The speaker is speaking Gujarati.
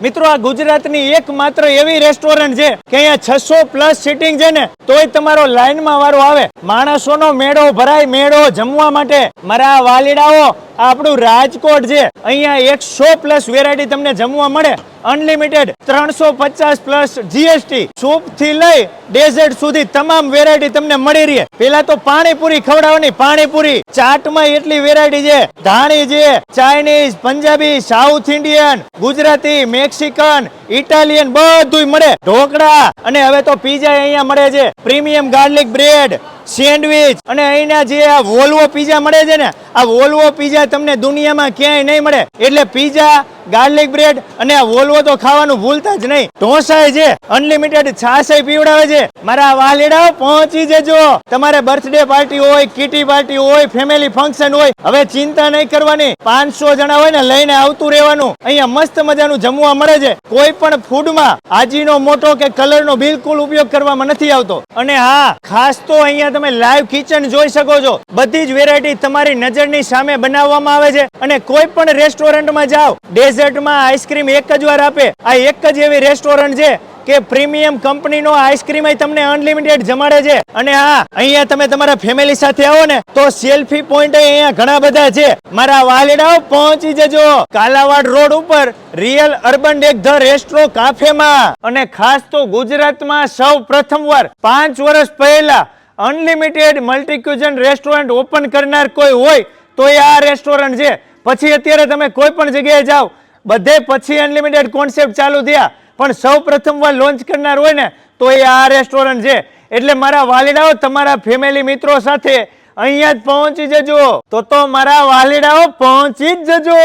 મિત્રો આ ગુજરાતની એકમાત્ર એવી રેસ્ટોરન્ટ છે કે અહીંયા છસો પ્લસ સીટિંગ છે ને તોય તમારો લાઈનમાં વારો આવે. માણસોનો મેળો ભરાય, મેળો જમવા માટે. મારા વાલીડાઓ, આપણું રાજકોટ છે. અહીંયા એકસો પ્લસ વેરાયટી તમને જમવા મળે. અનલિમિટેડ ત્રણસો પચાસ પ્લસ જીએસટી સૂપથી લઈ ડેઝર્ટ સુધી તમામ વેરાયટી તમને મળી રહે. પેલા તો પાણીપુરી ખવડાવવાની. પાણીપુરી ચાટમાં એટલી વેરાયટી છે. ધાણી છે Chinese Punjabi south Indian Gujarati Mexican Italian બધુંય મળે. ઢોકળા અને હવે તો પીઝા અહીંયા મળે છે. Premium garlic bread sandwich. અને અહીંના જે આ વોલ્વો પીઝા મળે છે ને, આ વોલ્વો પીઝા તમને દુનિયામાં ક્યાંય નહીં મળે. એટલે પીઝા, ગાર્લિક બ્રેડ અને આ વોલ્વો તો ખાવાનું ભૂલતા જ નહીં. ઢોસાય છે, અનલિમિટેડ છાસાય પીવડાવે છે. મારા વાલેડા પહોંચી જજો. તમારે બર્થડે પાર્ટી હોય, કીટી પાર્ટી હોય, ફેમિલી ફંક્શન હોય, હવે ચિંતા નહીં કરવાની. પાંચસો જણા હોય ને, લઈને આવતું રહેવાનું. અહીંયા મસ્ત મજાનું જમવા મળે છે. કોઈ પણ ફૂડમાં આજીનો મોટો કે કલરનો બિલકુલ ઉપયોગ કરવામાં નથી આવતો. અને હા, ખાસ તો અહીંયા તમે લાઈવ કિચન જોઈ શકો છો. બધી જ વેરાયટી તમારી નજરની સામે બનાવવામાં આવે છે અને કોઈ પણ રેસ્ટોરન્ટમાં જાઓ ડેઝર્ટમાં આઈસ્ક્રીમ એક જ વાર આપે. આ એક જ એવી રેસ્ટોરન્ટ છે કે પ્રીમિયમ કંપનીનો આઈસ્ક્રીમ તમને અનલિમિટેડ જમાડે છે. અને હા, અહીંયા તમે તમારા ફેમિલી સાથે આવો ને, તો સેલ્ફી પોઈન્ટ અહીંયા ઘણા બધા છે. મારા વાલેડાઓ, પહોંચી જજો. કાલાવાડ રોડ ઉપર real urban deck the restro કાફેમાં અને ખાસ તો ગુજરાતમાં સૌ પ્રથમવાર, પાંચ વર્ષ પહેલા અનલિમિટેડ મલ્ટીક્યુઝન રેસ્ટોરન્ટ ઓપન કરનાર કોઈ હોય તો એ આ રેસ્ટોરન્ટ છે. પછી અત્યારે તમે કોઈ પણ જગ્યાએ જાઓ, બધે પછી અનલિમિટેડ કોન્સેપ્ટ ચાલુ થયા. પણ સૌ પ્રથમવાર લોન્ચ કરનાર હોય ને તો એ આ રેસ્ટોરન્ટ છે. એટલે મારા વાલીડાઓ, તમારા ફેમિલી મિત્રો સાથે અહીંયા જ પહોંચી જજો. તો તો મારા વાલીડાઓ, પહોંચી જ જજો.